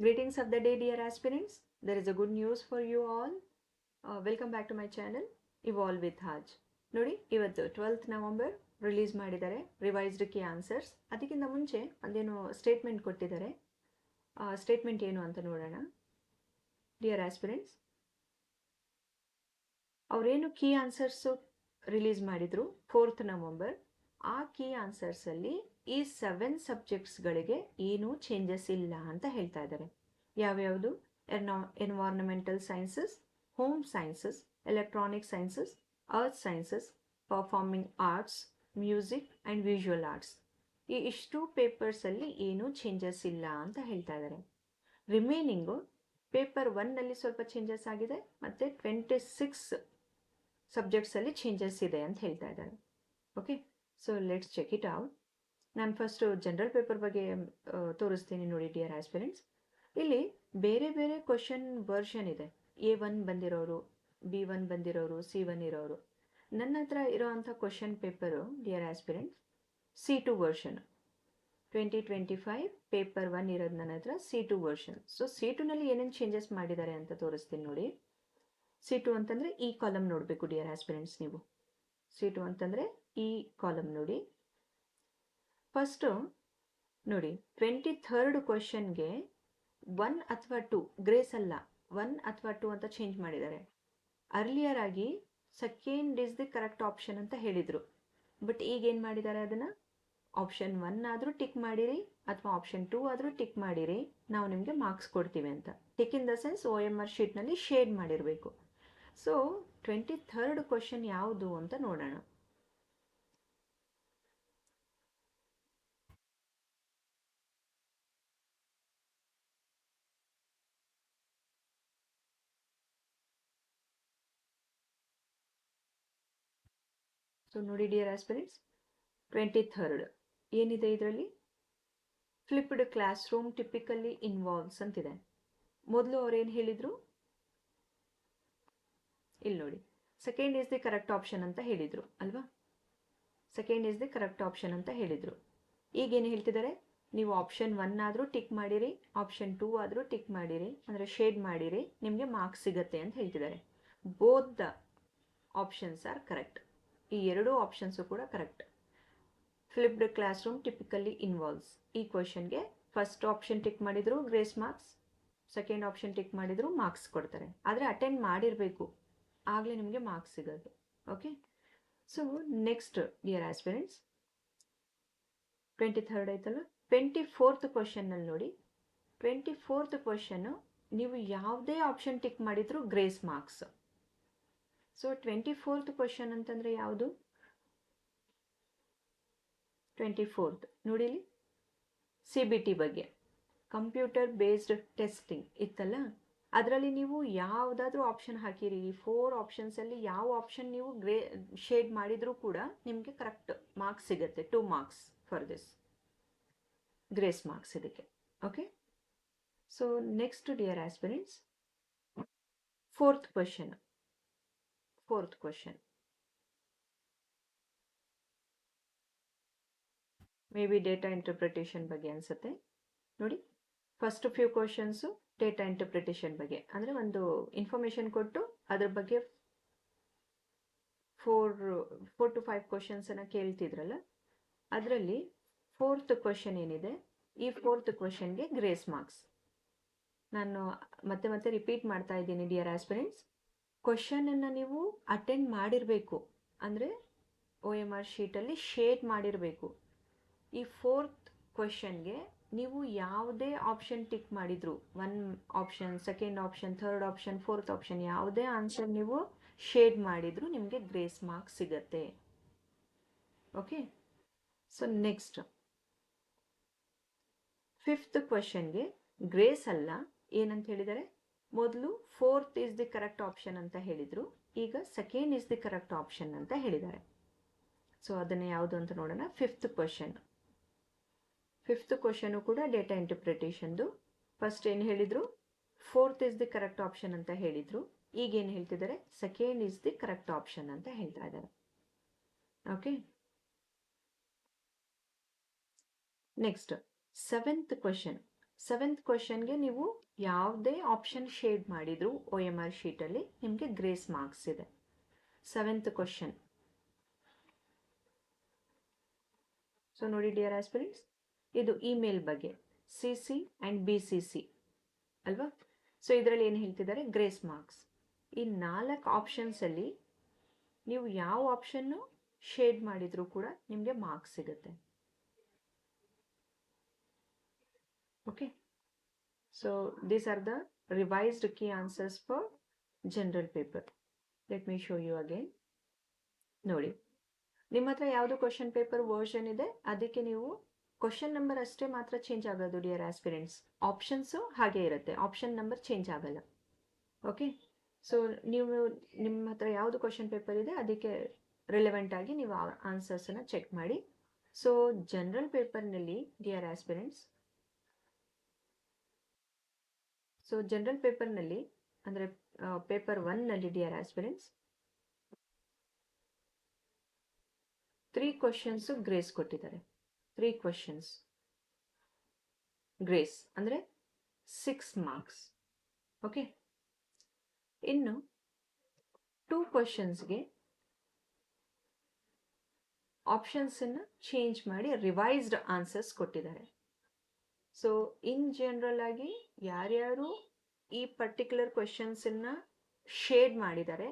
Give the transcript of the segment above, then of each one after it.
Greetings of the day, dear aspirants. There is a good news for you all. Welcome back to my channel, Evolve with Haj. ನೋಡಿ ಇವತ್ತು twelfth November release ಮಾಡಿದ್ದಾರೆ revised key answers ಅದಕ್ಕಿಂತ ಮುಂಚೆ ಒಂದೇನು statement ಕೊಟ್ಟಿದ್ದಾರೆ statement ಏನು ಅಂತ ನೋಡೋಣ ಡಿಯರ್ ಆಸ್ಪಿರೆಂಟ್ಸ್ ಅವರೇನು ಕೀ ಆನ್ಸರ್ಸು ರಿಲೀಸ್ ಮಾಡಿದರು ಫೋರ್ತ್ ನವಂಬರ್ ಆ ಕೀ ಆನ್ಸರ್ಸಲ್ಲಿ ಈ ಸೆವೆನ್ ಸಬ್ಜೆಕ್ಟ್ಸ್ಗಳಿಗೆ ಏನೂ ಚೇಂಜಸ್ ಇಲ್ಲ ಅಂತ ಹೇಳ್ತಾ ಇದ್ದಾರೆ. ಯಾವ್ಯಾವುದು? Environmental sciences home sciences electronic sciences earth sciences performing arts music and visual arts ಈ ಇಷ್ಟು ಪೇಪರ್ಸಲ್ಲಿ ಏನೂ ಚೇಂಜಸ್ ಇಲ್ಲ ಅಂತ ಹೇಳ್ತಾ ಇದ್ದಾರೆ. ರಿಮೇನಿಂಗ್ ಪೇಪರ್ ಒನ್ನಲ್ಲಿ ಸ್ವಲ್ಪ ಚೇಂಜಸ್ ಆಗಿದೆ ಮತ್ತು ಟ್ವೆಂಟಿ ಸಿಕ್ಸ್ ಸಬ್ಜೆಕ್ಟ್ಸಲ್ಲಿ ಚೇಂಜಸ್ ಇದೆ ಅಂತ ಹೇಳ್ತಾ ಇದ್ದಾರೆ. Okay so let's check it out ನಾನು ಫಸ್ಟು ಜನರಲ್ ಪೇಪರ್ ಬಗ್ಗೆ ತೋರಿಸ್ತೀನಿ ನೋಡಿ ಡಿಯರ್ ಆಸ್ಪಿರೆಂಟ್ಸ್ ಇಲ್ಲಿ ಬೇರೆ ಬೇರೆ ಕ್ವಶನ್ ವರ್ಷನ್ ಇದೆ. ಎ ಒನ್ ಬಂದಿರೋರು ಬಿ ಒನ್ ಬಂದಿರೋರು ಸಿ ಒನ್ ಇರೋರು. ನನ್ನ ಹತ್ರ ಇರೋವಂಥ question paper dear aspirants C two version twenty twenty five paper one ಇರೋದು ನನ್ನ ಹತ್ರ C two version so C ಟುನಲ್ಲಿ ಏನೇನು ಚೇಂಜಸ್ ಮಾಡಿದ್ದಾರೆ ಅಂತ ತೋರಿಸ್ತೀನಿ ನೋಡಿ. ಸಿ ಟು ಅಂತಂದರೆ ಈ ಕಾಲಮ್ ನೋಡಬೇಕು ಡಿಯರ್ ಆಸ್ಪಿರೆಂಟ್ಸ್ ನೀವು. ಸಿ ಟು ಅಂತಂದರೆ ಈ ಕಾಲಮ್ ನೋಡಿ. ಫಸ್ಟು ನೋಡಿ ಟ್ವೆಂಟಿ ಥರ್ಡ್ ಕ್ವಶನ್ಗೆ ಒನ್ ಅಥವಾ ಟು ಗ್ರೇಸ್ ಅಲ್ಲ ಒನ್ ಅಥವಾ ಟು ಅಂತ ಚೇಂಜ್ ಮಾಡಿದ್ದಾರೆ. ಅರ್ಲಿಯರ್ ಆಗಿ second is the correct option ಅಂತ ಹೇಳಿದರು. ಬಟ್ ಈಗ ಏನು ಮಾಡಿದ್ದಾರೆ ಅದನ್ನು? ಆಪ್ಷನ್ ಒನ್ ಆದರೂ ಟಿಕ್ ಮಾಡಿರಿ, ಅಥವಾ ಆಪ್ಷನ್ ಟೂ ಆದರೂ ಟಿಕ್ ಮಾಡಿರಿ, ನಾವು ನಿಮಗೆ ಮಾರ್ಕ್ಸ್ ಕೊಡ್ತೀವಿ ಅಂತ. Tick in the sense O M R ಶೀಟ್ನಲ್ಲಿ ಶೇಡ್ ಮಾಡಿರಬೇಕು. ಸೊ ಟ್ವೆಂಟಿ ಥರ್ಡ್ ಕ್ವಶನ್ ಯಾವುದು ಅಂತ ನೋಡೋಣ. ನೋಡಿ ಡಿಯರ್ ಆಸ್ಪಿರೆಂಟ್ಸ್ ಟ್ವೆಂಟಿ ಥರ್ಡ್ ಏನಿದೆ ಇದರಲ್ಲಿ? Flipped classroom typically involves ಅಂತಿದೆ. ಮೊದಲು ಅವ್ರೇನು ಹೇಳಿದರು? ಇಲ್ಲಿ ನೋಡಿ. Second is the correct option ಅಂತ ಹೇಳಿದರು, ಅಲ್ವಾ? Second is the correct option ಅಂತ ಹೇಳಿದರು. ಈಗೇನು ಹೇಳ್ತಿದ್ದಾರೆ? ನೀವು ಆಪ್ಷನ್ ಒನ್ ಆದರೂ ಟಿಕ್ ಮಾಡಿರಿ ಆಪ್ಷನ್ ಟೂ ಆದರೂ ಟಿಕ್ ಮಾಡಿರಿ, ಅಂದರೆ ಶೇಡ್ ಮಾಡಿರಿ, ನಿಮಗೆ ಮಾರ್ಕ್ಸ್ ಸಿಗತ್ತೆ ಅಂತ ಹೇಳ್ತಿದ್ದಾರೆ. Both the options are correct ಈ ಎರಡೂ ಆಪ್ಷನ್ಸು ಕೂಡ correct flipped classroom typically involves ಈ ಕ್ವಶನ್ಗೆ ಫಸ್ಟ್ ಆಪ್ಷನ್ ಟಿಕ್ ಮಾಡಿದ್ರು grace marks second option tick ಮಾಡಿದ್ರು ಮಾರ್ಕ್ಸ್ ಕೊಡ್ತಾರೆ. ಆದರೆ ಅಟೆಂಡ್ ಮಾಡಿರಬೇಕು. ಆಗಲೇ ನಿಮಗೆ ಮಾರ್ಕ್ಸ್ ಸಿಗೋದು. Okay so next dear aspirants twenty third ಆಯ್ತಲ್ಲ? ಟ್ವೆಂಟಿ ಫೋರ್ತ್ ಕ್ವಶನ್ನಲ್ಲಿ ನೋಡಿ. ಟ್ವೆಂಟಿ ಫೋರ್ತ್ ಕ್ವಶನ್ನು ನೀವು ಯಾವುದೇ ಆಪ್ಷನ್ ಟಿಕ್ ಮಾಡಿದ್ರು grace marks so twenty fourth question ಅಂತಂದರೆ ಯಾವುದು? ಟ್ವೆಂಟಿ ಫೋರ್ತ್ ನೋಡಿಲಿ ಸಿ ಬಿ ಟಿ ಬಗ್ಗೆ. ಕಂಪ್ಯೂಟರ್ ಬೇಸ್ಡ್ ಟೆಸ್ಟಿಂಗ್ ಇತ್ತಲ್ಲ? ಅದರಲ್ಲಿ ನೀವು ಯಾವುದಾದ್ರೂ ಆಪ್ಷನ್ ಹಾಕಿರಿ. ಈ ಫೋರ್ ಆಪ್ಷನ್ಸಲ್ಲಿ ಯಾವ ಆಪ್ಷನ್ ನೀವು ಗ್ರೇ ಶೇಡ್ ಮಾಡಿದರೂ ಕೂಡ ನಿಮಗೆ ಕರೆಕ್ಟ್ ಮಾರ್ಕ್ಸ್ ಸಿಗುತ್ತೆ. Two marks for this grace marks ಇದಕ್ಕೆ. Okay so next dear aspirants fourth question fourth question. May be data interpretation ಬಗ್ಗೆ ಅನಿಸುತ್ತೆ. ನೋಡಿ first few questions data interpretation ಬಗ್ಗೆ. ಅಂದರೆ ಒಂದು ಇನ್ಫಾರ್ಮೇಷನ್ ಕೊಟ್ಟು ಅದ್ರ ಬಗ್ಗೆ ಫೋರ್ ಫೋರ್ ಟು ಫೈವ್ ಕ್ವಶನ್ಸನ್ನು ಕೇಳ್ತಿದ್ರಲ್ಲ, ಅದರಲ್ಲಿ ಫೋರ್ತ್ ಕ್ವಶನ್ ಏನಿದೆ, ಈ ಫೋರ್ತ್ ಕ್ವಶನ್ಗೆ ಗ್ರೇಸ್ ಮಾರ್ಕ್ಸ್ ನಾನು ಮತ್ತೆ ಮತ್ತೆ ರಿಪೀಟ್ ಮಾಡ್ತಾ ಇದ್ದೀನಿ ಡಿಯರ್ ಆಸ್ಪಿರೆಂಟ್ಸ್ ಕ್ವಶನನ್ನು ನೀವು ಅಟೆಂಡ್ ಮಾಡಿರಬೇಕು. ಅಂದರೆ ಒ ಎಂ ಆರ್ ಶೀಟಲ್ಲಿ ಶೇಡ್ ಮಾಡಿರಬೇಕು. ಈ ಫೋರ್ತ್ ಕ್ವಶನ್ಗೆ ನೀವು ಯಾವುದೇ ಆಪ್ಷನ್ ಟಿಕ್ ಮಾಡಿದ್ರು one option second option third option fourth option ಯಾವುದೇ ಆನ್ಸರ್ ನೀವು ಶೇಡ್ ಮಾಡಿದ್ರು ನಿಮಗೆ ಗ್ರೇಸ್ ಮಾರ್ಕ್ಸ್ ಸಿಗತ್ತೆ. ಓಕೆ ಸೊ ನೆಕ್ಸ್ಟ್ ಫಿಫ್ತ್ ಕ್ವಶನ್ಗೆ ಗ್ರೇಸ್ ಅಲ್ಲ, ಏನಂತ ಹೇಳಿದ್ದಾರೆ ಮೊದಲು fourth is the correct option ಅಂತ ಹೇಳಿದರು. ಈಗ second is the correct option ಅಂತ ಹೇಳಿದ್ದಾರೆ. ಸೊ ಅದನ್ನು ಯಾವುದು ಅಂತ ನೋಡೋಣ. ಫಿಫ್ತ್ ಕ್ವಶನ್ ಫಿಫ್ತ್ ಕ್ವಶನು ಕೂಡ ಡೇಟಾ ಇಂಟರ್ಪ್ರಿಟೇಷನ್ದು ಫಸ್ಟ್ ಏನು ಹೇಳಿದರು? Fourth is the correct option ಅಂತ ಹೇಳಿದರು. ಈಗ ಏನು ಹೇಳ್ತಿದ್ದಾರೆ? Second is the correct option ಅಂತ ಹೇಳ್ತಾ ಇದ್ದಾರೆ. Okay next seventh question seventh ಕ್ವಶನ್ಗೆ ನೀವು ಯಾವುದೇ ಆಪ್ಷನ್ ಶೇಡ್ ಮಾಡಿದ್ರು ಒ ಎಂ ಆರ್ ಶೀಟಲ್ಲಿ ನಿಮಗೆ ಗ್ರೇಸ್ ಮಾರ್ಕ್ಸ್ ಇದೆ. ಸೆವೆಂತ್ ಕ್ವಶನ್ ಸೊ ನೋಡಿ ಡಿಯರ್ ಆಸ್ಪಿರೆಂಟ್ಸ್ ಇದು ಇಮೇಲ್ ಬಗ್ಗೆ C C and B C C ಅಲ್ವಾ? ಸೊ ಇದರಲ್ಲಿ ಏನು ಹೇಳ್ತಿದ್ದಾರೆ? ಗ್ರೇಸ್ ಮಾರ್ಕ್ಸ್ ಈ ನಾಲ್ಕು ಆಪ್ಷನ್ಸಲ್ಲಿ ನೀವು ಯಾವ ಆಪ್ಷನ್ನು ಶೇಡ್ ಮಾಡಿದರೂ ಕೂಡ ನಿಮಗೆ ಮಾರ್ಕ್ಸ್ ಸಿಗುತ್ತೆ. Okay so these are the revised key answers for general paper let me show you again ನೋಡಿ. ನಿಮ್ಮ ಹತ್ರ ಯಾವುದು ಕ್ವಶನ್ ಪೇಪರ್ ವರ್ಷನ್ ಇದೆ? ಅದಕ್ಕೆ ನೀವು ಕ್ವಶನ್ ನಂಬರ್ ಅಷ್ಟೇ ಮಾತ್ರ ಚೇಂಜ್ ಆಗೋದು ಡಿಯರ್ ಆಸ್ಪಿರೆಂಟ್ಸ್ ಆಪ್ಷನ್ಸು ಹಾಗೆ ಇರುತ್ತೆ. ಆಪ್ಷನ್ ನಂಬರ್ ಚೇಂಜ್ ಆಗಲ್ಲ. ಓಕೆ ಸೊ ನೀವು ನಿಮ್ಮ ಹತ್ರ ಯಾವುದು ಕ್ವಶನ್ ಪೇಪರ್ ಇದೆ, ಅದಕ್ಕೆ ರಿಲೆವೆಂಟ್ ಆಗಿ ನೀವು ಆನ್ಸರ್ಸನ್ನು ಚೆಕ್ ಮಾಡಿ. ಸೊ ಜನರಲ್ ಪೇಪರ್ನಲ್ಲಿ ಡಿಯರ್ ಆಸ್ಪಿರೆಂಟ್ಸ್ ಸೊ ಜನರಲ್ ಪೇಪರ್ನಲ್ಲಿ ಅಂದರೆ ಪೇಪರ್ ಒನ್ನಲ್ಲಿ dear aspirants three questions grace ಕೊಟ್ಟಿದ್ದಾರೆ ತ್ರೀ ಕ್ವಶನ್ಸ್ ಗ್ರೇಸ್ ಅಂದರೆ ಸಿಕ್ಸ್ ಮಾರ್ಕ್ಸ್ ಓಕೆ ಇನ್ನು ಟೂ ಕ್ವಶನ್ಸ್ಗೆ ಆಪ್ಷನ್ಸನ್ನು ಚೇಂಜ್ ಮಾಡಿ ರಿವೈಸ್ಡ್ ಆನ್ಸರ್ಸ್ ಕೊಟ್ಟಿದ್ದಾರೆ ಸೊ ಇನ್ ಜನರಲ್ ಆಗಿ ಯಾರ್ಯಾರು ಈ ಪರ್ಟಿಕ್ಯುಲರ್ ಕ್ವಶನ್ಸನ್ನು ಶೇಡ್ ಮಾಡಿದ್ದಾರೆ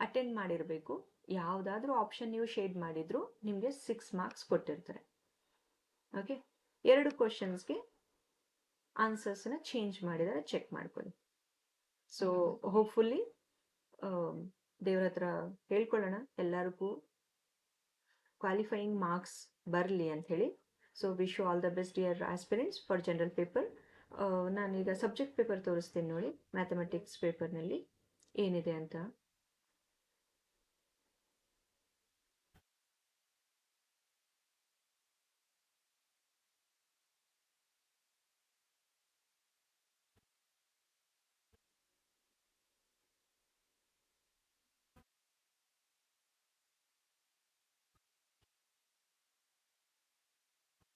ಅಟೆಂಡ್ ಮಾಡಿರಬೇಕು. ಯಾವುದಾದ್ರೂ ಆಪ್ಷನ್ ನೀವು ಶೇಡ್ ಮಾಡಿದ್ರು ನಿಮಗೆ ಸಿಕ್ಸ್ ಮಾರ್ಕ್ಸ್ ಕೊಟ್ಟಿರ್ತಾರೆ. ಓಕೆ ಎರಡು ಕ್ವಶನ್ಸ್ಗೆ ಆನ್ಸರ್ಸನ್ನ ಚೇಂಜ್ ಮಾಡಿದರೆ ಚೆಕ್ ಮಾಡ್ಕೊಳ್ಳಿ. ಸೊ ಹೋಪ್ಫುಲ್ಲಿ ದೇವ್ರ ಹತ್ರ ಹೇಳ್ಕೊಳ್ಳೋಣ. ಎಲ್ಲರಿಗೂ ಕ್ವಾಲಿಫೈಯಿಂಗ್ ಮಾರ್ಕ್ಸ್ ಬರಲಿ ಅಂಥೇಳಿ. So wish all the best dear aspirants for general paper ನಾನೀಗ ಸಬ್ಜೆಕ್ಟ್ ಪೇಪರ್ ತೋರಿಸ್ತೀನಿ ನೋಡಿ ಮ್ಯಾಥಮೆಟಿಕ್ಸ್ ಪೇಪರ್ನಲ್ಲಿ ಏನಿದೆ ಅಂತ.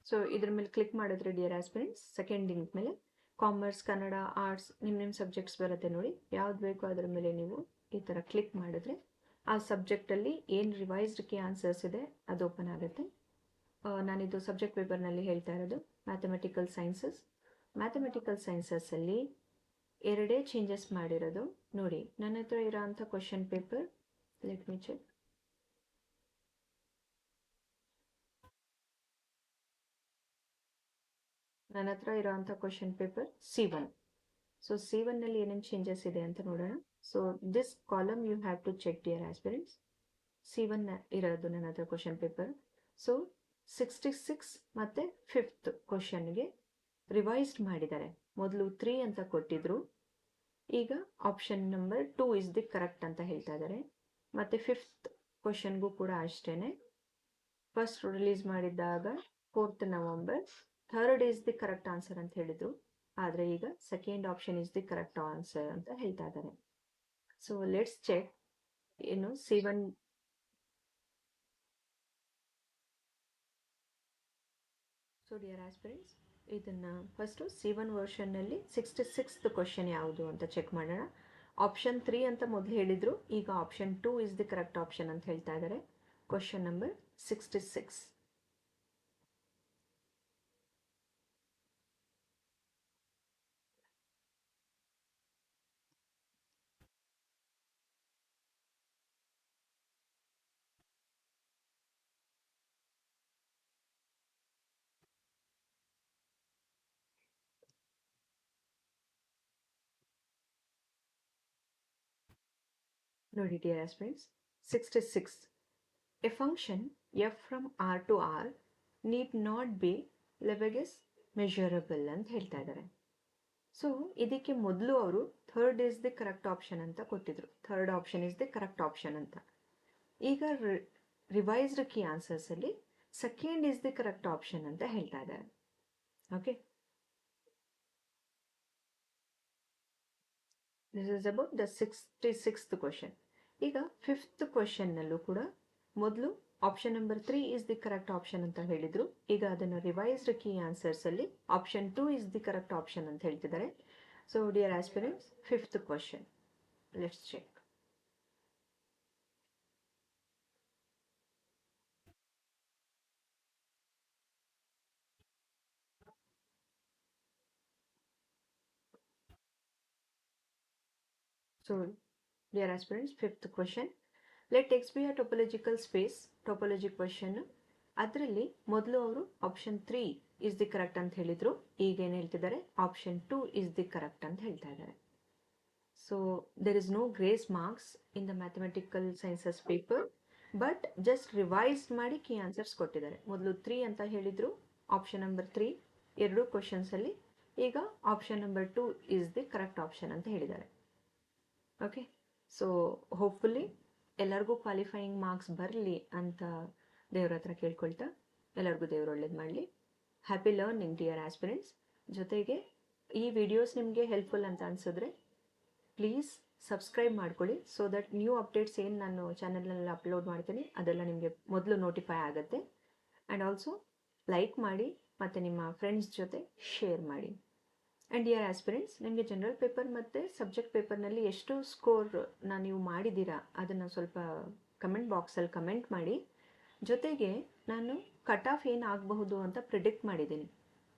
ಸೊ ಇದ್ರ ಮೇಲೆ ಕ್ಲಿಕ್ ಮಾಡಿದ್ರೆ ಡಿಯರ್ ಆಸ್ಪಿರೆಂಟ್ಸ್ ಸೆಕೆಂಡ್ ಲಿಂಕ್ ಮೇಲೆ ಕಾಮರ್ಸ್ ಕನ್ನಡ ಆರ್ಟ್ಸ್ ನಿಮ್ಮ ನಿಮ್ಮ ಸಬ್ಜೆಕ್ಟ್ಸ್ ಬರುತ್ತೆ ನೋಡಿ. ಯಾವ್ದು ಬೇಕೋ ಅದ್ರ ಮೇಲೆ ನೀವು ಈ ಥರ ಕ್ಲಿಕ್ ಮಾಡಿದ್ರೆ, ಆ ಸಬ್ಜೆಕ್ಟಲ್ಲಿ ಏನು ರಿವೈಸ್ಡ್ ಕೀ ಆನ್ಸರ್ಸ್ ಇದೆ, ಅದು ಓಪನ್ ಆಗುತ್ತೆ. ನಾನಿದು ಸಬ್ಜೆಕ್ಟ್ ಪೇಪರ್ನಲ್ಲಿ ಹೇಳ್ತಾ ಇರೋದು ಮ್ಯಾಥಮೆಟಿಕಲ್ ಸೈನ್ಸಸ್ ಮ್ಯಾಥಮೆಟಿಕಲ್ ಸೈನ್ಸಸ್ಸಲ್ಲಿ ಎರಡೇ ಚೇಂಜಸ್ ಮಾಡಿರೋದು. ನೋಡಿ, ನನ್ನ ಹತ್ರ ಇರೋ ಅಂಥ question paper let me check ನನ್ನ ಹತ್ರ ಇರೋವಂಥ question paper C one so C ಒನ್ನಲ್ಲಿ ಏನೇನು ಚೇಂಜಸ್ ಇದೆ ಅಂತ ನೋಡೋಣ. So this column you have to check dear aspirants C one ಇರೋದು ನನ್ನ ಹತ್ರ question paper so sixty six ಮತ್ತು ಫಿಫ್ತ್ ಕ್ವಶನ್ಗೆ ರಿವೈಸ್ಡ್ ಮಾಡಿದ್ದಾರೆ. ಮೊದಲು ತ್ರೀ ಅಂತ ಕೊಟ್ಟಿದ್ರು. ಈಗ option number two is the correct ಅಂತ ಹೇಳ್ತಾ ಇದ್ದಾರೆ. ಮತ್ತು ಫಿಫ್ತ್ ಕ್ವಶನ್ಗೂ ಕೂಡ ಅಷ್ಟೇ first release ಮಾಡಿದ್ದಾಗ fourth November third is the correct answer ಅಂತ ಹೇಳಿದ್ರು. ಆದರೆ ಈಗ second option is the correct answer ಅಂತ ಹೇಳ್ತಾ ಇದ್ದಾರೆ. ಸೊ ಲೆಟ್ಸ್ ಚೆಕ್ ಏನು? C one so dear aspirants ಇದನ್ನು ಫಸ್ಟು ಸಿ ಒನ್ ವರ್ಷನ್ನಲ್ಲಿ ಸಿಕ್ಸ್ಟಿ ಸಿಕ್ಸ್ತ್ ಕ್ವಶನ್ ಯಾವುದು ಅಂತ ಚೆಕ್ ಮಾಡೋಣ. ಆಪ್ಷನ್ ತ್ರೀ ಅಂತ ಮೊದಲು ಹೇಳಿದರು. ಈಗ option two is the correct option ಅಂತ ಹೇಳ್ತಾ ಇದ್ದಾರೆ. ಕ್ವಶನ್ ನಂಬರ್ ಸಿಕ್ಸ್ಟಿ ಸಿಕ್ಸ್ ನೋಡಿ aspirants sixty six a function F from R to R need not be Lebesgue measurable ಅಂತ ಹೇಳ್ತಾ ಇದ್ದಾರೆ. ಸೊ ಇದಕ್ಕೆ ಮೊದಲು ಅವರು third is the correct option ಅಂತ ಕೊಟ್ಟಿದ್ರು. Third option is the correct option ಅಂತ. ಈಗ revised key ಆನ್ಸರ್ಸಲ್ಲಿ second is the correct option ಅಂತ ಹೇಳ್ತಾ ಇದ್ದಾರೆ. Okay this is about the sixty sixth question ಈಗ ಫಿಫ್ತ್ ಕ್ವಶನ್ನಲ್ಲೂ ಕೂಡ ಮೊದಲು option number three is the correct option ಅಂತ ಹೇಳಿದ್ರು. ಈಗ ಅದನ್ನು ರಿವೈಸ್ಡ್ ಕೀ ಆನ್ಸರ್ಸ್ ಅಲ್ಲಿ option two is the correct option ಅಂತ ಹೇಳ್ತಿದ್ದಾರೆ. So dear aspirants fifth question let's check So, dear aspirants, fifth question. Let X be a topological space. Topology question. ಅದರಲ್ಲಿ ಮೊದಲು ಅವರು option three is the correct ಅಂತ ಹೇಳಿದ್ರು ಈಗ ಏನು ಹೇಳ್ತಿದ್ದಾರೆ option two is the correct ಅಂತ ಹೇಳ್ತಾ ಇದ್ದಾರೆ so there is no grace marks in the mathematical sciences paper but just revise ಮಾಡಿ ಕೀ ಆನ್ಸರ್ಸ್ ಕೊಟ್ಟಿದ್ದಾರೆ ಮೊದಲು ತ್ರೀ ಅಂತ ಹೇಳಿದ್ರು ಆಪ್ಷನ್ ನಂಬರ್ ತ್ರೀ ಎರಡು ಕ್ವಶನ್ಸಲ್ಲಿ ಈಗ option number two is the correct option ಅಂತ ಹೇಳಿದ್ದಾರೆ ಓಕೆ ಸೊ ಹೋಪ್ಫುಲಿ ಎಲ್ಲರಿಗೂ ಕ್ವಾಲಿಫೈಯಿಂಗ್ ಮಾರ್ಕ್ಸ್ ಬರಲಿ ಅಂತ ದೇವ್ರ ಹತ್ರ ಕೇಳ್ಕೊಳ್ತಾ ಎಲ್ಲರಿಗೂ ದೇವ್ರು ಒಳ್ಳೇದು ಮಾಡಲಿ. ಹ್ಯಾಪಿ ಲರ್ನಿಂಗ್ ಡಿಯರ್ ಆಸ್ಪಿರೆಂಟ್ಸ್ ಜೊತೆಗೆ ಈ ವಿಡಿಯೋಸ್ ನಿಮಗೆ ಹೆಲ್ಪ್ಫುಲ್ ಅಂತ ಅನಿಸಿದ್ರೆ ಪ್ಲೀಸ್ ಸಬ್ಸ್ಕ್ರೈಬ್ ಮಾಡ್ಕೊಳ್ಳಿ ಸೊ ದಟ್ ನ್ಯೂ ಅಪ್ಡೇಟ್ಸ್ ಏನು ನಾನು ಚಾನಲ್ನಲ್ಲಿ ಅಪ್ಲೋಡ್ ಮಾಡ್ತೀನಿ ಅದೆಲ್ಲ ನಿಮಗೆ ಮೊದಲು ನೋಟಿಫೈ ಆಗುತ್ತೆ. ಆ್ಯಂಡ್ ಆಲ್ಸೋ ಲೈಕ್ ಮಾಡಿ ಮತ್ತು ನಿಮ್ಮ ಫ್ರೆಂಡ್ಸ್ ಜೊತೆ ಶೇರ್ ಮಾಡಿ. ಆ್ಯಂಡ್ ಇಯರ್ ಆಸ್ಪಿರೆಂಟ್ಸ್ ನಿಮಗೆ ಜನರಲ್ ಪೇಪರ್ ಮತ್ತು ಸಬ್ಜೆಕ್ಟ್ ಪೇಪರ್ನಲ್ಲಿ ಎಷ್ಟು ಸ್ಕೋರ್ನ ನೀವು ಮಾಡಿದ್ದೀರಾ? ಅದನ್ನು ಸ್ವಲ್ಪ ಕಮೆಂಟ್ ಬಾಕ್ಸಲ್ಲಿ ಕಮೆಂಟ್ ಮಾಡಿ. ಜೊತೆಗೆ ನಾನು ಕಟ್ ಆಫ್ ಏನು ಆಗಬಹುದು ಅಂತ ಪ್ರಿಡಿಕ್ಟ್ ಮಾಡಿದ್ದೀನಿ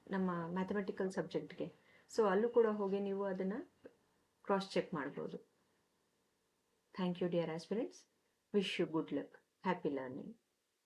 ನಮ್ಮ ಮ್ಯಾಥಮೆಟಿಕಲ್ ಸಬ್ಜೆಕ್ಟ್ಗೆ ಸೊ ಅಲ್ಲೂ ಕೂಡ ಹೋಗಿ ನೀವು ಅದನ್ನು ಕ್ರಾಸ್ ಚೆಕ್ ಮಾಡ್ಬೋದು. Thank you dear aspirants wish you good luck happy learning